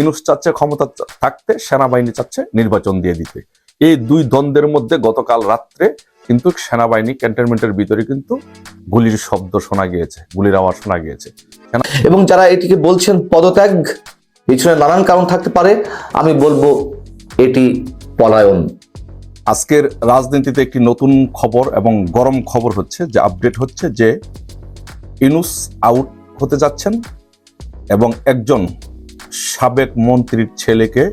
ইনুস চাচ্ছে ক্ষমতা থাকতে সেনাবাহিনী চাচ্ছে নির্বাচন দিয়ে দিতে। এই দুই দ্বন্দ্বের মধ্যে গতকাল রাত্রে কিন্তু সেনাবাহিনী ক্যান্টনমেন্টের ভিতরে কিন্তু গুলির শব্দ শোনা গিয়েছে গুলির আওয়াজ শোনা গিয়েছে। এবং যারা এটিকে বলছেন পদত্যাগ পিছনে নানান কারণ থাকতে পারে আমি বলব এটি পলায়ন। আজকের রাজনীতিতে একটি নতুন খবর এবং গরম খবর হচ্ছে যে আপডেট হচ্ছে যে ইনুস আউট হতে যাচ্ছেন এবং একজন সাবেক মন্ত্রীর ছেলেকে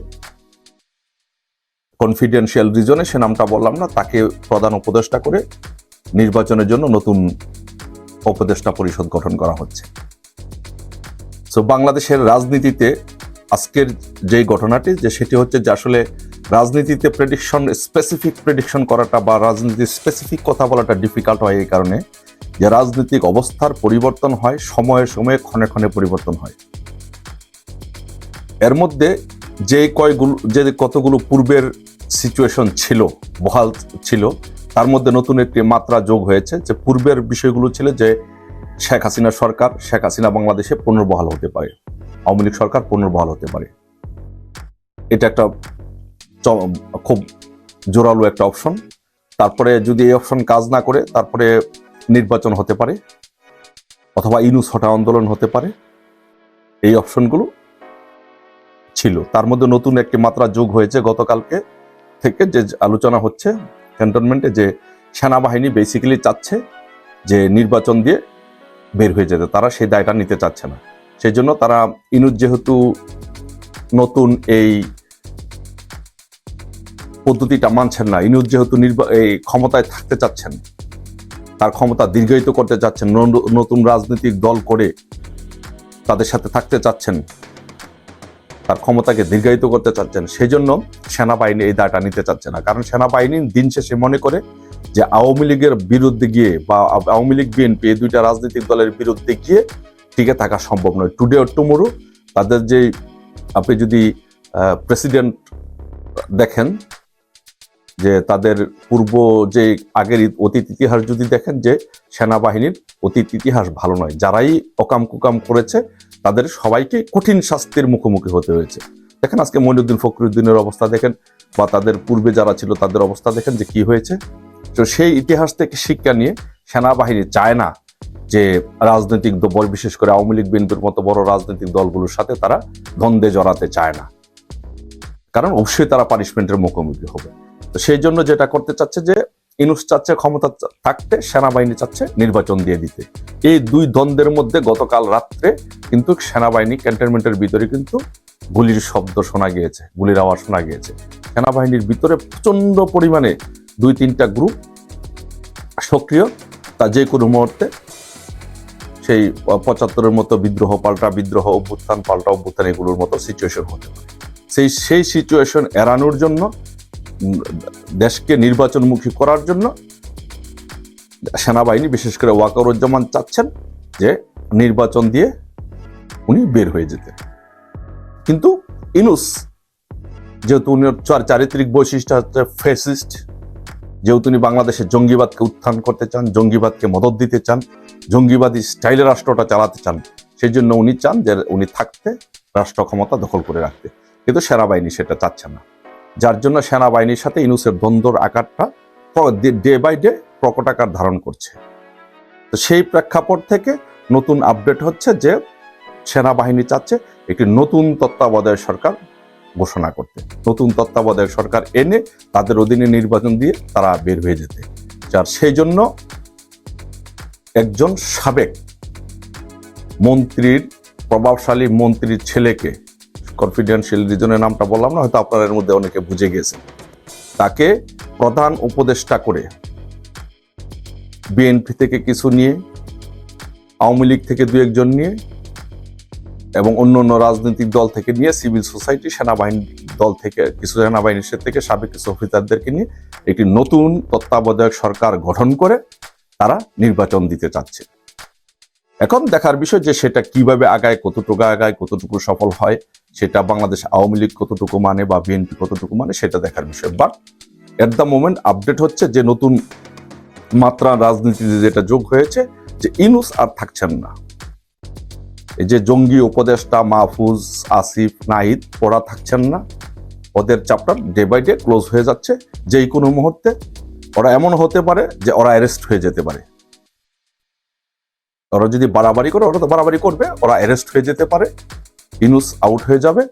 কনফিডেন্সিয়াল রিজনে সে নামটা বললাম না, তাকে প্রধান উপদেষ্টা করে নির্বাচনের জন্য নতুন উপদেষ্টা পরিষদ গঠন করা হচ্ছে। সো বাংলাদেশের রাজনীতিতে আজকের যে ঘটনাটি, যে সেটি হচ্ছে যে আসলে রাজনীতিতে প্রেডিকশন স্পেসিফিক প্রেডিকশন করাটা বা রাজনীতির স্পেসিফিক কথা বলাটা ডিফিকাল্ট হয় এই কারণে যে রাজনৈতিক অবস্থার পরিবর্তন হয়, সময়ে সময়ে ক্ষণে ক্ষণে পরিবর্তন হয়। এর মধ্যে যে কয়গুলো, যে কতগুলো পূর্বের সিচুয়েশন ছিল, বহাল ছিল, তার মধ্যে নতুন একটি মাত্রা যোগ হয়েছে যে পূর্বের বিষয়গুলো ছিল যে শেখ হাসিনা সরকার, শেখ হাসিনা বাংলাদেশে পুনর্বহাল হতে পারে। আওয়ামী লীগ সরকার পুনর্বহাল হতে পারে। এটা একটা খুব জোরালো একটা অপশন তারপরে যদি এই অপশন কাজ না করে, তারপরে নির্বাচন হতে পারে অথবা ইনুস হটা আন্দোলন হতে পারে। এই অপশনগুলো ছিল। তার মধ্যে নতুন একটি মাত্রা যোগ হয়েছে গতকালকে থেকে, যে আলোচনা হচ্ছে ক্যান্টনমেন্টে যে সেনাবাহিনী বেসিক্যালি চাচ্ছে যে নির্বাচন দিয়ে বের হয়ে যেতে। তারা সেই দায়টা নিতে চাচ্ছে না। সেই জন্য তারা ইনুস যেহেতু নতুন এই পদ্ধতিটা মানছেন না ইনুস যেহেতু নির্বা- এই ক্ষমতায় থাকতে চাচ্ছেন, তার ক্ষমতা দীর্ঘায়িত করতে চাচ্ছেন নতুন রাজনৈতিক দল করে তাদের সাথে থাকতে চাচ্ছেন তার ক্ষমতাকে দীর্ঘায়িত করতে চাচ্ছেন সেই জন্য সেনাবাহিনী এই দায়টা নিতে চাচ্ছে না। কারণ সেনাবাহিনী দিন শেষে মনে করে যে আওয়ামী লীগের বিরুদ্ধে গিয়ে বা আওয়ামী লীগ, বিএনপি এই দুইটা রাজনৈতিক দলের বিরুদ্ধে গিয়ে টিকে থাকা সম্ভব নয়। টুডে অর টুমোরো তাদের যে আপনি যদি প্রেসিডেন্ট দেখেন, যে তাদের পূর্ব যে আগের অতীত ইতিহাস যদি দেখেন যে সেনাবাহিনীর অতীত ইতিহাস ভালো নয়। যারাই অকাম কুকাম করেছে তাদের সবাইকে কঠিন শাস্তির মুখোমুখি হতে হয়েছে। দেখেন আজকে মইনুদ্দিন ফখরুদ্দিনের অবস্থা দেখেন, বা তাদের পূর্বে যারা ছিল তাদের অবস্থা দেখেন যে কি হয়েছে। তো সেই ইতিহাস থেকে শিক্ষা নিয়ে সেনাবাহিনী চায় না যে রাজনৈতিক দল বিশেষ করে আওয়ামী লীগ, বিএনপির মতো বড় রাজনৈতিক দলগুলোর সাথে তারা দ্বন্দ্বে জড়াতে চায় না। কারণ অবশ্যই তারা পানিশমেন্টের মুখোমুখি হবে। তো সেই জন্য যেটা করতে চাচ্ছে যে ইনুস চাচ্ছে, ক্ষমতা থাকতে, সেনাবাহিনী চাচ্ছে নির্বাচন দিয়ে দিতে। এই দুই দ্বন্দ্বের মধ্যে গতকাল রাত্রে কিন্তু সেনাবাহিনী ক্যান্টনমেন্টের ভিতরে কিন্তু গুলির শব্দ শোনা গিয়েছে, গুলির আওয়াজ শোনা গিয়েছে। সেনাবাহিনীর ভিতরে প্রচণ্ড পরিমাণে দুই তিনটা গ্রুপ সক্রিয়, তা যে কোনো মুহূর্তে সেই পঁচাত্তরের মতো বিদ্রোহ পাল্টা, বিদ্রোহ অভ্যুত্থান, পাল্টা অভ্যুত্থান এগুলোর মতো সিচুয়েশন হতে পারে। সেই সেই সিচুয়েশন এড়ানোর জন্য দেশকে নির্বাচনমুখী করার জন্য সেনাবাহিনী, বিশেষ করে ওয়াকারুজ্জামান চাচ্ছেন যে নির্বাচন দিয়ে উনি বের হয়ে যেতেন কিন্তু ইনুস, যেহেতু উনি চার চারিত্রিক বৈশিষ্ট্য হচ্ছে ফেসিস্ট যেহেতু উনি বাংলাদেশের জঙ্গিবাদকে উত্থান করতে চান, জঙ্গিবাদকে মদত দিতে চান, জঙ্গিবাদী স্টাইলে রাষ্ট্রটা চালাতে চান, সেই জন্য উনি চান যে উনি থাকতে, রাষ্ট্র ক্ষমতা দখল করে রাখতে। কিন্তু সেনাবাহিনী সেটা চাচ্ছে না। যার জন্য সেনাবাহিনীর সাথে ইনুসের দ্বন্দ্বর আকারটা ডে বাই ডে প্রকট আকার ধারণ করছে। তো সেই প্রেক্ষাপট থেকে নতুন আপডেট হচ্ছে যে সেনাবাহিনী চাচ্ছে একটি নতুন তত্ত্বাবধায়ক সরকার ঘোষণা করতে। নতুন তত্ত্বাবধায়ক সরকার এনে তাদের অধীনে নির্বাচন দিয়ে তারা বের হয়ে যেতে। যার সেই জন্য একজন সাবেক মন্ত্রীর, প্রভাবশালী মন্ত্রীর ছেলেকে কনফিডেন্সিয়াল রিজনের নামটা বললাম না, হয়তো আপনারা এর মধ্যে অনেকে বুঝে গেছেন। তাকে প্রধান উপদেষ্টা করে বিএনপি থেকে কিছু নিয়ে, আওয়ামী লীগ থেকে দু একজন নিয়ে এবং অন্য অন্য রাজনৈতিক দল থেকে নিয়ে, সিভিল সোসাইটি, সেনাবাহিনী দল থেকে, কিছু সেনাবাহিনীর থেকে সাবেক কিছু অফিসারদেরকে নিয়ে একটি নতুন তত্ত্বাবধায়ক সরকার গঠন করে তারা নির্বাচন দিতে চাচ্ছে। এখন দেখার বিষয় যে সেটা কীভাবে আগায়, কতটুকু আগায়, কতটুকু সফল হয় সেটা বাংলাদেশ আওয়ামী লীগ কতটুকু মানে বা বিএনপি কতটুকু মানে সেটা দেখার বিষয়। But at the moment update হচ্ছে যে নতুন মাত্রা রাজনীতিতে যেটা যোগ হয়েছে, যে ইনুস আর থাকছেন না। এই যে জঙ্গি উপদেষ্টা মাহফুজ আসিফ নাহিদ, ওরা থাকছেন না। ওদের chapter day by day close হয়ে যাচ্ছে। যেই কোনো মুহূর্তে ওরা এমন হতে পারে যে ওরা অ্যারেস্ট হয়ে যেতে পারে। ওরা যদি বাড়াবাড়ি করে, ওরা তো বাড়াবাড়ি করবে, ওরা অ্যারেস্ট হয়ে যেতে পারে। ইনুস আউট হয়ে যাবে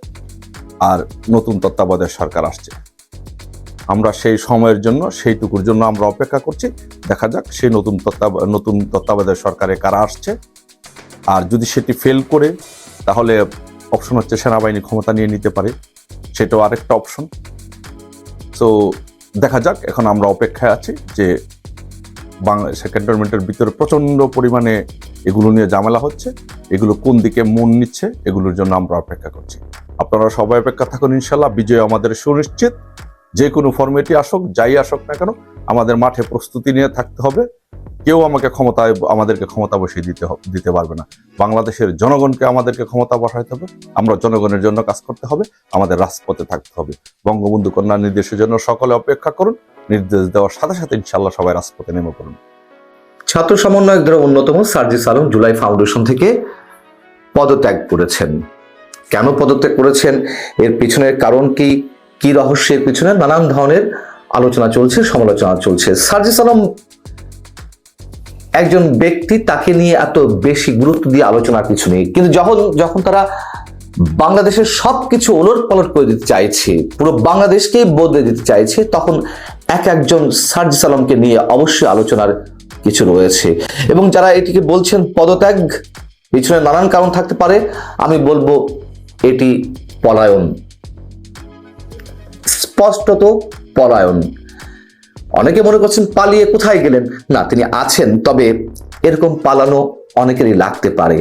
আর নতুন তত্ত্বাবধায়ক সরকার আসছে। আমরা সেই সময়ের জন্য, সেইটুকুর জন্য আমরা অপেক্ষা করছি। দেখা যাক সেই নতুন তত্ত্বাব, নতুন তত্ত্বাবধায়ক সরকারে কারা আসছে। আর যদি সেটি ফেল করে, তাহলে অপশন হচ্ছে সেনাবাহিনী ক্ষমতা নিয়ে নিতে পারে। সেটাও আরেকটা অপশন তো দেখা যাক, এখন আমরা অপেক্ষায় আছি যে বাংলাদেশ ক্যান্টনমেন্টের ভিতরে প্রচণ্ড পরিমাণে এগুলো নিয়ে ঝামেলা হচ্ছে, এগুলো কোন দিকে মন নিচ্ছে, এগুলোর জন্য আমরা অপেক্ষা করছি। আপনারা সবাই অপেক্ষা থাকুন, ইনশাল্লাহ বিজয় আমাদের সুনিশ্চিত। যে কোনো ফর্মেটই আসুক, যাই আসুক না কেন, আমাদের মাঠে প্রস্তুতি নিয়ে থাকতে হবে। কেউ আমাকে ক্ষমতায় আমাদেরকে ক্ষমতা বসিয়ে দিতে দিতে পারবে না। বাংলাদেশের জনগণকে আমাদেরকে ক্ষমতা বসাইতে হবে। আমরা জনগণের জন্য কাজ করতে হবে, আমাদের রাজপথে থাকতে হবে। বঙ্গবন্ধু কন্যা নির্দেশের জন্য সকলে অপেক্ষা করুন, নির্দেশ দেওয়ার সাথে সাথে ইনশাল্লাহ সবাই রাজপথে নেমে পড়ুন। ছাত্র সমন্বয়কদের অন্যতম সার্জিস আলম জুলাই ফাউন্ডেশন থেকে পদত্যাগ করেছেন। কেন পদত্যাগ করেছেন? এর পিছনের কারণ কি? কি রহস্যের পিছনে? নানান ধরনের আলোচনা চলছে, সমালোচনা চলছে। সার্জিস আলম একজন ব্যক্তি, তাকে নিয়ে এত বেশি গুরুত্ব দিয়ে আলোচনার কিছু নেই। কিন্তু যখন যখন তারা বাংলাদেশের সবকিছু ওলট পালট করে দিতে চাইছে, পুরো বাংলাদেশকেই বদলে দিতে চাইছে, তখন এক একজন সার্জিস আলমকে নিয়ে অবশ্যই আলোচনার কিছু রয়েছে। এবং যারা এটিকে বলছেন পদত্যাগ, পিছনে নানান কারণ থাকতে পারে, আমি বলব এটি পলায়ন। স্পষ্টত পলায়ন। অনেকে মনে করছেন পালিয়ে কোথায় গেলেন? না, তিনি আছেন, তবে এরকম পালানো অনেকেরই লাগতে পারে।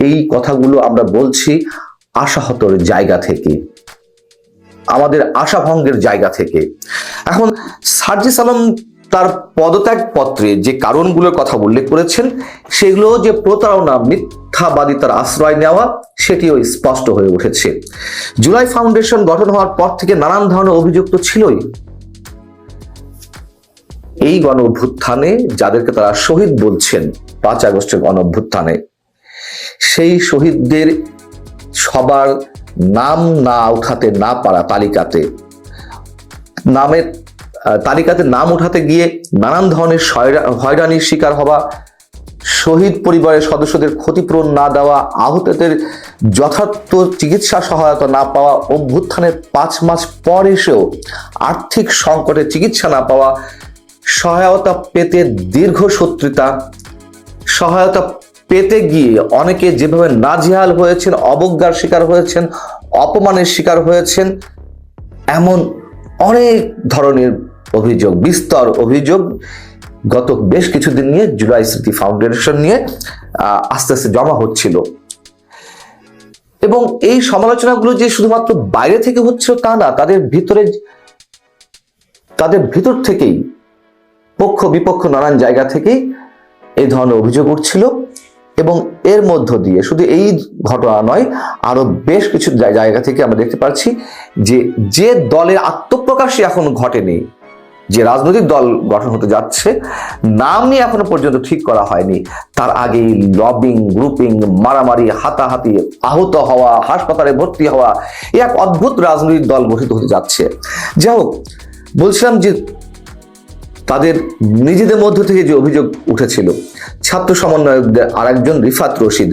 এই কথাগুলো আমরা বলছি আশাহতর জায়গা থেকে। আমাদের আশাভঙ্গের জায়গা থেকে। এখন সার্জিস আলম তার পদত্যাগ পত্রে যে কারণগুলোর কথা উল্লেখ করেছেন সেগুলো যে প্রতারণা মিথ্যাবাদিতার আশ্রয় নেওয়া, সেটিও স্পষ্ট হয়ে উঠেছে। জুলাই ফাউন্ডেশন গঠন হওয়ার পর থেকে নানান ধরনের অভিযোগ তো ছিলই। এই গণ অভ্যুত্থানে যাদেরকে তারা শহীদ বলছেন, পাঁচ আগস্টের গণ অভ্যুত্থানে সেই শহীদদের সবার নাম না উঠাতে, না পারা তালিকাতে, নামের তালিকাতে নাম উঠাতে গিয়ে নানান ধরনের হয়রানির শিকার হওয়া, শহীদ পরিবারের সদস্যদের ক্ষতিপূরণ না দেওয়া, আহতদের যথার্থ চিকিৎসা সহায়তা না পাওয়া, অভ্যুত্থানের পাঁচ মাস পর এসেও আর্থিক সংকটে চিকিৎসা না পাওয়া, সহায়তা পেতে দীর্ঘ শত্রুতা, সহায়তা পেতে গিয়ে অনেকে যেভাবে নাজেহাল হয়েছেন, অবজ্ঞার শিকার হয়েছেন, অপমানের শিকার হয়েছেন, এমন অনেক ধরনের অভিযোগ, বিস্তর অভিযোগ গত বেশ কিছুদিন নিয়ে জুলাই স্মৃতি ফাউন্ডেশন নিয়ে আস্তে আস্তে জমা হচ্ছিল। এবং এই সমালোচনাগুলো যে শুধুমাত্র বাইরে থেকে হচ্ছিল তা না, তাদের ভিতরে, তাদের ভিতর থেকেই, পক্ষ বিপক্ষ নানান জায়গা থেকেই এই ধরনের অভিযোগ উঠছিল। এবং এর মধ্য দিয়ে, শুধু এই ঘটনা নয়, আরও বেশ কিছু জায়- জায়গা থেকে আমরা দেখতে পাচ্ছি যে যে দলের আত্মপ্রকাশই এখন ঘটেনি যে রাজনৈতিক দল গঠন হতে যাচ্ছে নামই এখনও পর্যন্ত ঠিক করা হয়নি। তার আগেই লবিং, গ্রুপিং, মারামারি, হাতাহাতি, আহত হওয়া, হাসপাতালে ভর্তি হওয়া এ এক অদ্ভুত রাজনৈতিক দল গঠিত হতে যাচ্ছে। যাই হোক, বলছিলাম যে তাদের নিজেদের মধ্য থেকে যে অভিযোগ উঠেছিল, ছাত্র সমন্বয়কদের আরেকজন রিফাত রশিদ,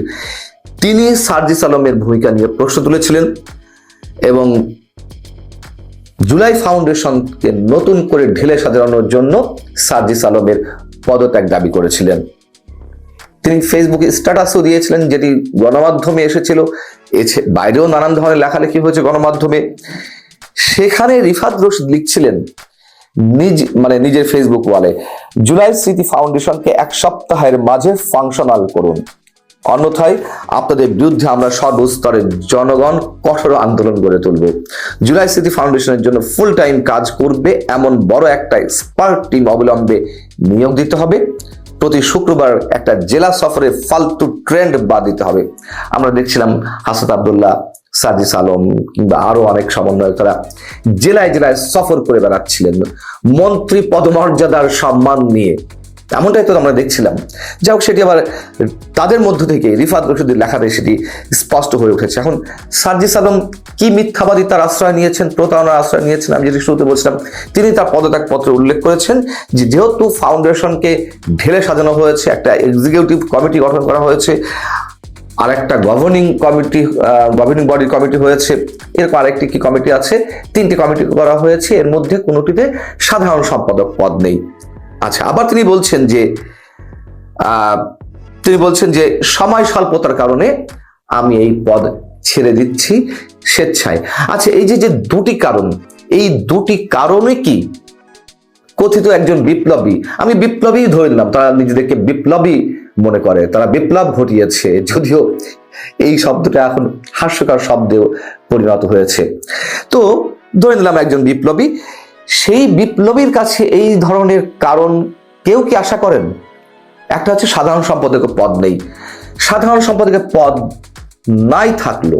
তিনি সার্জিস আলমের ভূমিকা নিয়ে প্রশ্ন তুলেছিলেন এবং জুলাই ফাউন্ডেশনকে নতুন করে ঢেলে সাজানোর জন্য সার্জিস আলমের পদত্যাগ দাবি করেছিলেন। তিনি ফেসবুকে স্ট্যাটাসও দিয়েছিলেন যেটি গণমাধ্যমে এসেছিল। বাইরেও নানান ধরনের লেখালেখি হয়েছে গণমাধ্যমে। সেখানে রিফাত রশিদ লিখছিলেন নিজ মানে নিজের ফেসবুক ওয়ালে, জুলাই স্মৃতি ফাউন্ডেশনকে এক সপ্তাহের মাঝে ফাংশনাল করুন। অন্যথায় আপনাদের বিরুদ্ধে আমরা সর্বস্তরের জনগণ কঠোর আন্দোলন গড়ে তুলব। জুলাই স্মৃতি ফাউন্ডেশনের জন্য ফুল টাইম কাজ করবে এমন বড় একটা এক্সপার্ট টিম অবিলম্বে নিয়োগ দিতে হবে। প্রতি শুক্রবার একটা জেলা সফরে ফালতু ট্রেন্ড বাদ দিতে হবে। আমরা দেখছিলাম হাসাত আবদুল্লাহ, সাজিস আলম কিংবা আরও অনেক সমন্বয়করা জেলায় জেলায় সফর করে বেড়াচ্ছিলেন। মন্ত্রী পদমর্যাদার সম্মান নিয়ে এমনটাই তো আমরা দেখছিলাম। যাই হোক, সেটি আবার তাদের মধ্য থেকে রিফাত রশিদের লেখাতে সেটি স্পষ্ট হয়ে উঠেছে। এখন সার্জিস আলম কি মিথ্যাবাদী তার আশ্রয় নিয়েছেন, প্রতারণার আশ্রয় নিয়েছেন, আমি যেটি শুরুতে বলছিলাম, তিনি তার পদত্যাগ পত্রে উল্লেখ করেছেন যে যেহেতু ফাউন্ডেশনকে ঢেলে সাজানো হয়েছে, একটা এক্সিকিউটিভ কমিটি গঠন করা হয়েছে, আর একটা governing committee governing body committee হয়েছে, এরকম আরেকটি কি কমিটি আছে, তিনটি কমিটি করা হয়েছে, এর মধ্যে কোনোটিতে সাধারণ সম্পাদক পদ নেই। আচ্ছা আবার তিনি বলছেন যে তিনি বলছেন যে, সময় স্বল্পতার কারণে আমি এই পদ ছেড়ে দিচ্ছি স্বেচ্ছায়। আচ্ছা এই যে যে দুটি কারণ, এই দুটি কারণে কি কথিত একজন বিপ্লবী, আমি বিপ্লবী ধরে নিলাম, তারা নিজেদেরকে বিপ্লবী মনে করে, তারা বিপ্লব ঘটিয়েছে, যদিও এই শব্দটা এখন হাস্যকর শব্দেও পরিণত হয়েছে। তো, ধরে নিলাম একজন বিপ্লবী সেই বিপ্লবীর কাছে এই ধরনের কারণ কেউ কি আশা করেন? একটা হচ্ছে সাধারণ সম্পাদকের পদ নেই। সাধারণ সম্পাদকের পদ নাই থাকল।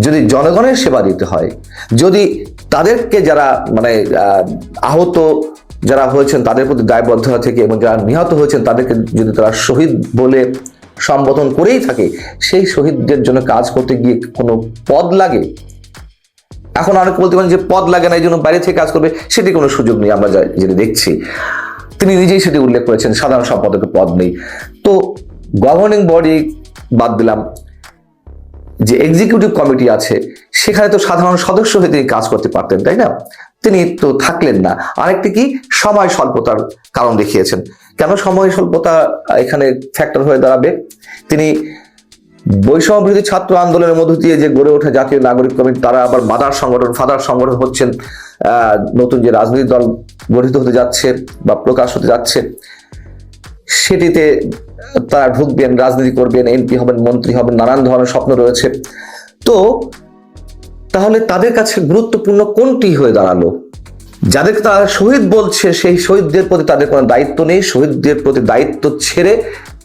যদি জনগণের সেবা দিতে হয় যদি তাদেরকে যারা মানে আহ, আহত যারা হয়েছেন তাদের প্রতি দায়বদ্ধতা থেকে এবং যারা নিহত হয়েছেন তাদেরকে যদি তারা শহীদ বলে সম্বোধন করেই থাকে সেই শহীদদের জন্য কাজ করতে গিয়ে কোনো পদ লাগে? এখন অনেকে বলতে পারেন যে পদ লাগে না, এই জন্য বাইরে থেকে কাজ করবে, সেটি কোনো সুযোগ নেই আমরা যেটি দেখছি। তিনি নিজেই সেটি উল্লেখ করেছেন, সাধারণ সম্পাদকের পদ নেই। তো গভর্নিং বডি বাদ দিলাম, যে এক্সিকিউটিভ কমিটি আছে, সেখানে তো সাধারণ সদস্য হয়ে তিনি কাজ করতে পারতেন, তাই না? তিনি তো থাকলেন না। আরেকটি কি? সময় স্বল্পতার কারণ দেখিয়েছেন। কেন সময় স্বল্পতা এখানে ফ্যাক্টর হয়ে দাঁড়াবে? তিনি বৈষম্য বিরোধী ছাত্র আন্দোলনের মধ্য দিয়ে যে গড়ে ওঠা জাতীয় নাগরিক কমিটি, তারা আবার মাদার সংগঠন, ফাদার সংগঠন হচ্ছেন নতুন যে রাজনৈতিক দল গঠিত হতে যাচ্ছে বা প্রকাশ হতে যাচ্ছে, সেটিতে তারা ঢুকবেন, রাজনীতি করবেন, এমপি হবেন, মন্ত্রী হবেন, নানান ধরনের স্বপ্ন রয়েছে। তো তাহলে তাদের কাছে গুরুত্বপূর্ণ কোনটি হয়ে দাঁড়াল? যাদেরকে তারা শহীদ বলছে, সেই শহীদদের প্রতি তাদের কোনো দায়িত্ব নেই, শহীদদের প্রতি দায়িত্ব ছেড়ে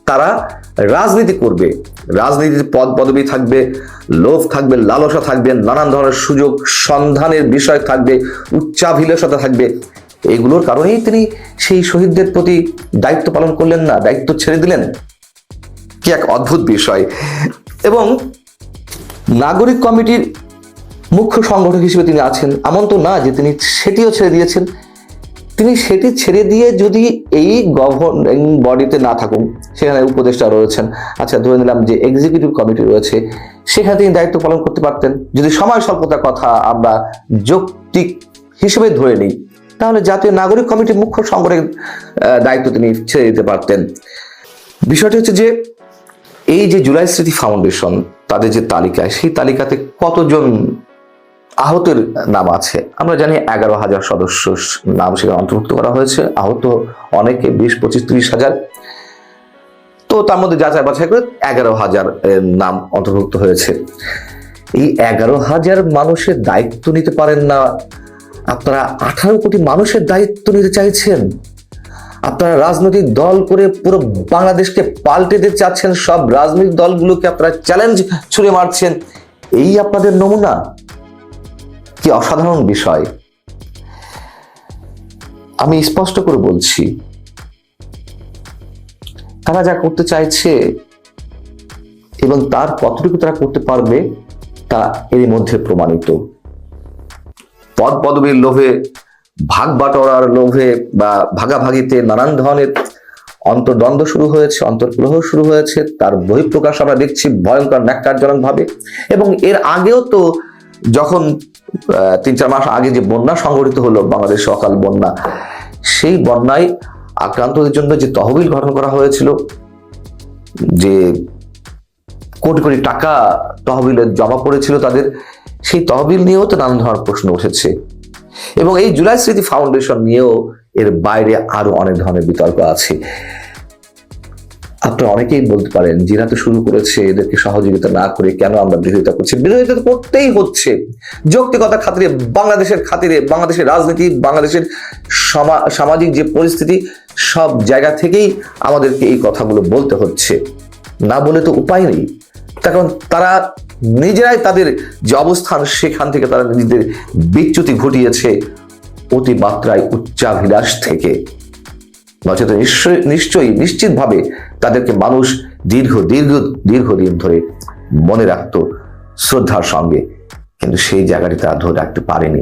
তারা রাজনীতি করবে। রাজনীতির পদ পদবি থাকবে, লোভ থাকবে, লালসা থাকবে, নানান ধরনের সুযোগ সন্ধানের বিষয় থাকবে, উচ্চাভিলাষতা থাকবে। এগুলোর কারণেই তিনি সেই শহীদদের প্রতি দায়িত্ব পালন করলেন না, দায়িত্ব ছেড়ে দিলেন। কি এক অদ্ভুত বিষয়। এবং নাগরিক কমিটির মুখ্য সংগঠক হিসেবে তিনি আছেন। এমন তো না যে তিনি সেটিও ছেড়ে দিয়েছেন। তিনি সেটি ছেড়ে দিয়ে যদি এই গভর্নিং বডিতে না থাকুন সেখানে উপদেষ্টা রয়েছেন। আচ্ছা ধরে নিলাম যে এক্সিকিউটিভ কমিটি রয়েছে সেখানে তিনি দায়িত্ব পালন করতে পারতেন। যদি সময় স্বল্পতার কথা আমরা যৌক্তিক হিসেবে ধরে নিই তাহলে জাতীয় নাগরিক কমিটির মুখ্য সংগঠকের আহ, দায়িত্ব তিনি ছেড়ে দিতে পারতেন। বিষয়টি হচ্ছে যে এই যে জুলাই স্মৃতি ফাউন্ডেশন তাদের যে তালিকায় সেই তালিকাতে কতজন আহতের নাম আছে। আমরা জানি এগারো হাজার সদস্য নাম সেখানে অন্তর্ভুক্ত করা হয়েছে। আহত অনেকে বিশ, পঁচিশ, ত্রিশ হাজার। তো তার মধ্যে যাচাই বাছাই করে এগারো হাজার নাম অন্তর্ভুক্ত হয়েছে। এই এগারো হাজার মানুষের দায়িত্ব নিতে পারেন না। আপনারা আঠারো কোটি মানুষের দায়িত্ব নিতে চাইছেন। আপনারা রাজনৈতিক দল করে পুরো বাংলাদেশকে পাল্টে দিতে চাচ্ছেন। সব রাজনৈতিক দলগুলোকে আপনারা চ্যালেঞ্জ ছুড়ে মারছেন। এই আপনাদের নমুনা। কি অসাধারণ বিষয়। আমি স্পষ্ট করে বলছি, তারা যা করতে চাইছে এবং তার কতটুকু তারা করতে পারবে, তা এর মধ্যে প্রমাণিত। পদ পদবীর লোভে, ভাগ বাটোয়ারার লোভে বা ভাগাভাগিতে নানান ধরনের অন্তর্দ্বন্দ্ব শুরু হয়েছে অন্তর্কলহ শুরু হয়েছে, তার বহিঃপ্রকাশ আমরা দেখছি ভয়ঙ্কর ন্যাক্কারজনক ভাবে এবং এর আগেও তো যখন তিন চার মাস আগে যে বন্যা সংঘটিত হলো বাংলাদেশ সকাল বন্যা, সেই বন্যায় আক্রান্তদের জন্য যে তহবিল গঠন করা হয়েছিল, যে কোটি কোটি টাকা তহবিলে জমা পড়েছিল তাদের, সেই তহবিল নিয়েও তো নানান ধরনের প্রশ্ন উঠেছে। এবং এই জুলাই স্মৃতি ফাউন্ডেশন নিয়েও এর বাইরে আরও অনেক ধরনের বিতর্ক আছে। আপনারা অনেকেই বলতে পারেন যারা তো শুরু করেছে, এদেরকে সহযোগিতা না করে কেন আমরা বিরোধিতা করছি? বিরোধিতা করতেই হচ্ছে। যৌক্তিকতা খাতিরে, বাংলাদেশের খাতিরে, বাংলাদেশের রাজনীতি, বাংলাদেশের সমা- সামাজিক যে পরিস্থিতি, সব জায়গা থেকেই আমাদেরকে এই কথাগুলো বলতে হচ্ছে। না বলে তো উপায় নেই। কারণ তারা নিজেরাই তাদের যে অবস্থান, সেখান থেকে তারা নিজেদের বিচ্যুতি ঘটিয়েছে অতিমাত্রায় উচ্চাভিলাষ থেকে। নচেত নিশ্চয় নিশ্চয়ই, নিশ্চিতভাবে তাদেরকে মানুষ দীর্ঘ দীর্ঘ, দীর্ঘদিন ধরে মনে রাখত শ্রদ্ধার সঙ্গে। কিন্তু সেই জায়গাটি তারা ধরে রাখতে পারেনি।